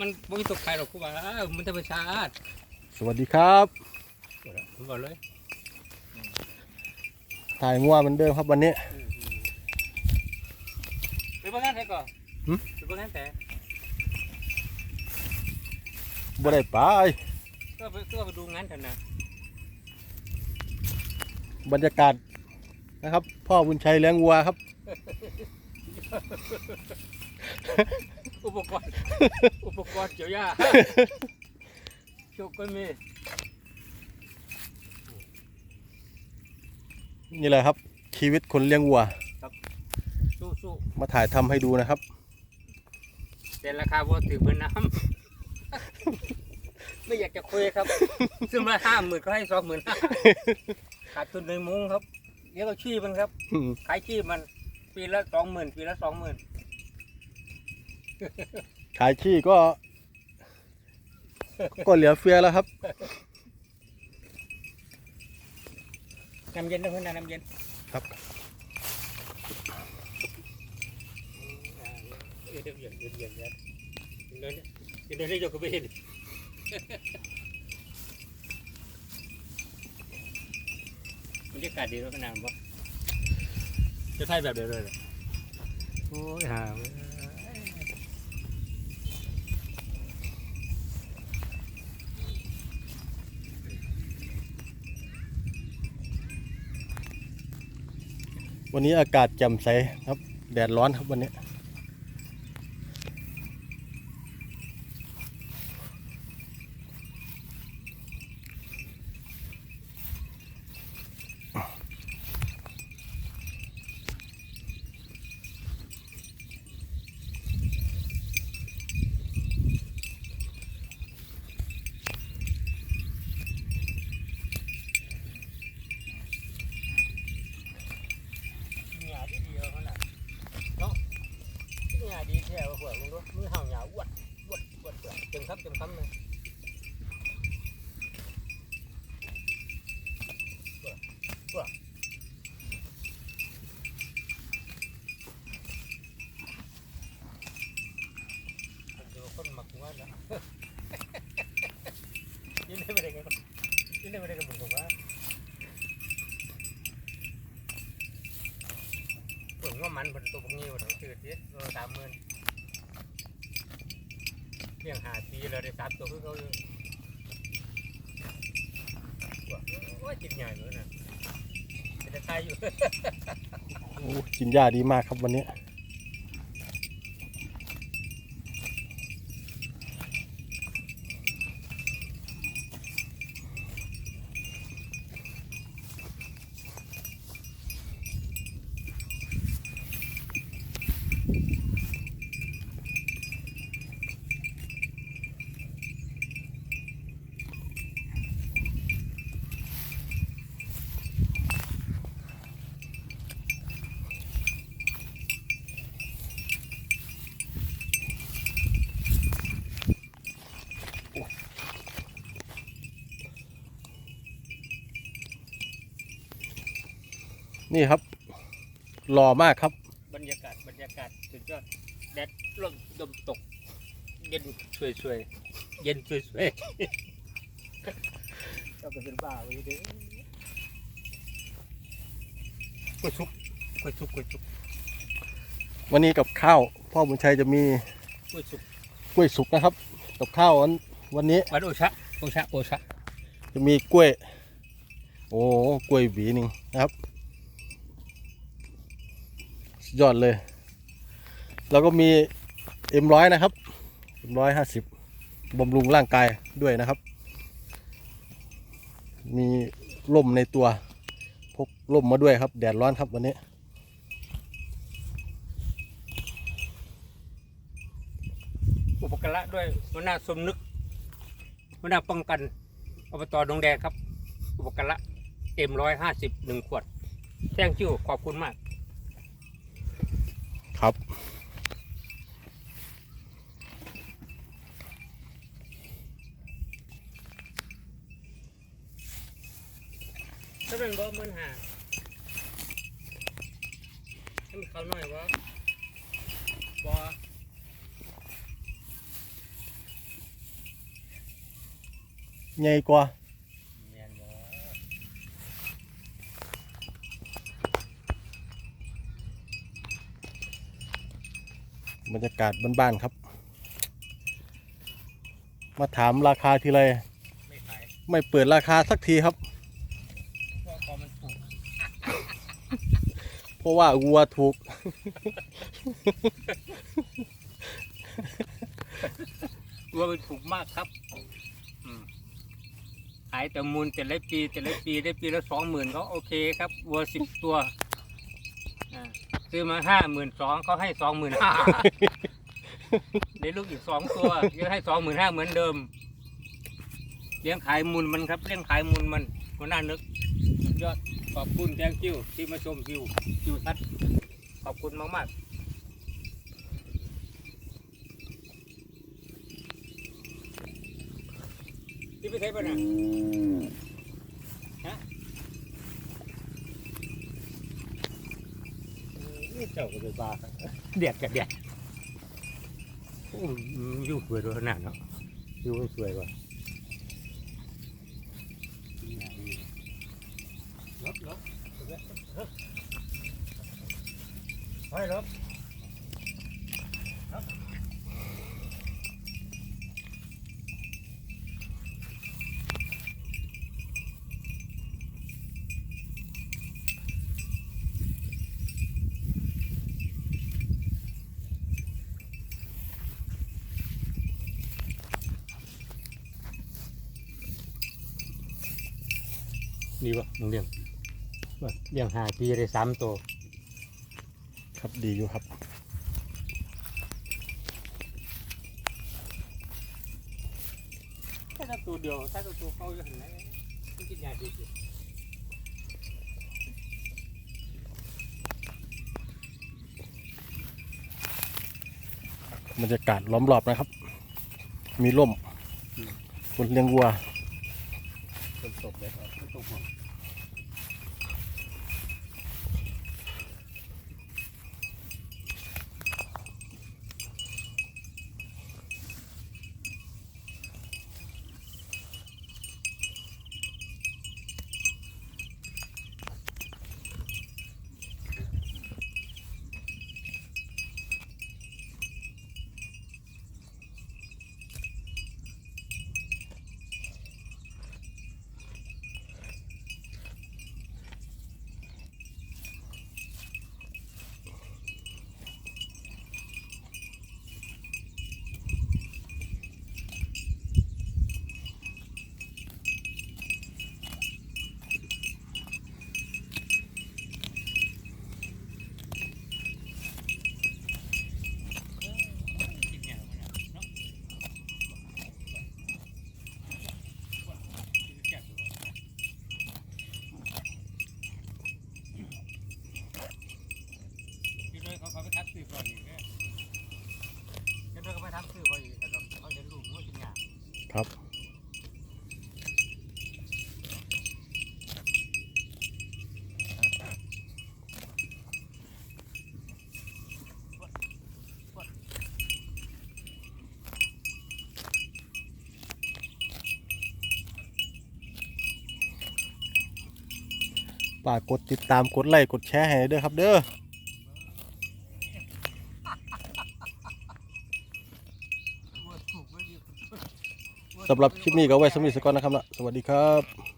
มันบ่มีตกใครหรอกครูบามันธรรมชาติสวัสดีครับผมบอกเลยถ่ายงัวเหมือนเดิมครับวันนี้ ไปเบิ่งงานแท้ก่อนหึ ไปเบิ่งงานแท้บ่ได้ไปก็ไปก็ไปดูงานกันนะบรรยากาศนะครับ พ่อบุญชัยเลี้ยงวัวครับ อุปกรณ์ อุปกรณ์เกี่ยวหญ้าโชคก็มีนี่แหละครับ ชีวิตคนเลี้ยงวัว สู้สู้มาถ่ายทำให้ดูนะครับแต่ราคาบ่ถึงเหมือนน้ำ ไม่อยากจะคุยครับ ซึ่งมาห้าหมื่นก็ให้สองหมื่นห้าขาดทุนหนึ่งมุ้งครับเดี๋ยวก็ชี้มันครับ ขายขี้มันปีละสองหมื่นปีละสองหมื่น ขายขี้ก็ ก็เหลือเฟือแล้วครับ น้ำเย็นนะเพื่อนนะน้ำเย็นครับ เดี๋ยวเดี๋ยวเดี๋ยวเดี๋ยวเดี๋ยวเดี๋ยวเดี๋ยวเดี๋ยวเดี๋ยวเดี๋ยวก็ไม่เห็นบรรยากาศดีแล้วขนาดบ่จะถ่ายแบบเดียวเลยเหรอโอ้ยหาเว้ยวั วันนี้อากาศแจ่มใสครับ แดดร้อนครับวันนี้ หยาดีดีแล้วขนาดเนาะหยาดีแท้ว่าพวกมึงดูมือเห่าหยาอวดอวดอวดอวดเต็มคำเต็มคำเลยอวดอวดเดี๋ยวคนมักว่านะ ยินได้ไม่ได้กัน ยินได้ไม่ได้กันผมบอกว่าผมว่ามันเป็นตัวพวกนี้มันจืดดิตัวสามหมื่นเพียงหาปีเราได้สามตัวคือเขาอยู่ว่าโอ้ยจิตใหญ่เหมือนน่ะจะตายอยู่ โอ้กินหญ้าดีมากครับวันนี้ นี่ครับหล่อมากครับ ยอดแดดลมลมตก เย็นช่วยช่วยๆเย็นช่วยช่วยๆเราเป็นบ้าไปเด้อกล้วยชุบกล้วยชุบกล้วยชุบวันนี้กับข้าวพ่อบุญชัยจะมีกล้วยชุบกล้วยสุกนะครับ กับข้าววันวันนี้วันโอชะโอชะโอชะจะมีกล้วย โอ้กล้วยหวีหนึ่งนะครับสุดยอดเลย แล้วก็มีเอ็มร้อยนะครับเอ็มร้อยห้าสิบบำรุงร่างกายด้วยนะครับ มีร่มในตัว พกร่มมาด้วยครับ แดดร้อนครับวันนี้ อุปการะด้วยหัวหน้าสมนึกหัวหน้าป้องกันอบตดงแดงครับ อุปการะเอ็มร้อยห้าสิบหนึ่งขวดแจ้งชื่อขอบคุณมาก ครับ ถ้าเป็นบ่หมื่นห้าให้มันเขาหน่อยบ่บ่ใหญ่กว่าแม่นบ่บรรยากาศบ้านๆครับ มาถามราคาทีไรไม่ขาย ไม่เปิดราคาสักทีครับ เพราะของมันถูก เพ ราะว่าวัวถูก วัวมันถูกมากครับขายแต่มูลแต่ละปีแต่ละปีได้ปีละสองหมื่นเขาโอเคครับวัวสิบตัวซื้อมาห้าหมื่นสองเขาให้สองหมื่นห้าได้ลูกอีกสองตัวยังให้สองหมื่นห้าเหมือนเดิมเลี้ยงขายมูลมันครับเลี้ยงขายมูลมันหัวหน้านึกยอด ขอบคุณแทงกิ้วที่มาชมวิววิวทัศน์ขอบคุณมากมากๆที่ไปใช้ปะนะฮะนี่เจ้าก็เลยบ้าครับเดียดกับเดียดโอ้ยอยู่สวยด้วยขนาดเนาะอยู่สวยกว่าลบลบ เฮ้ยลบดีป่ะน้องเลี้ยงเลี้ยงหาปีได้สามตัว ครับดีอยู่ครับ ถ้าตัวเดียวถ้าตัวเขาอยู่หันไหนมันกินยาดีสิบรรยากาศล้อมรอบนะครับ มีร่มคนเลี้ยงวัวคนตกเลยตกห่วง พี่ด้วยเขาเขาไปทักสื่อก่อนอีกเนี่ยพี่ด้วยเขาไปทักสื่อก่อนอีกแต่เราเขาจะรู้ว่าจริงอะ ครับ ฝากกดติดตามกดไลค์กดแชร์ให้ด้วยครับเด้อสำหรับคลิปนี้ก็ไว้สำหรับสกอนนะครับนะสวัสดีครับ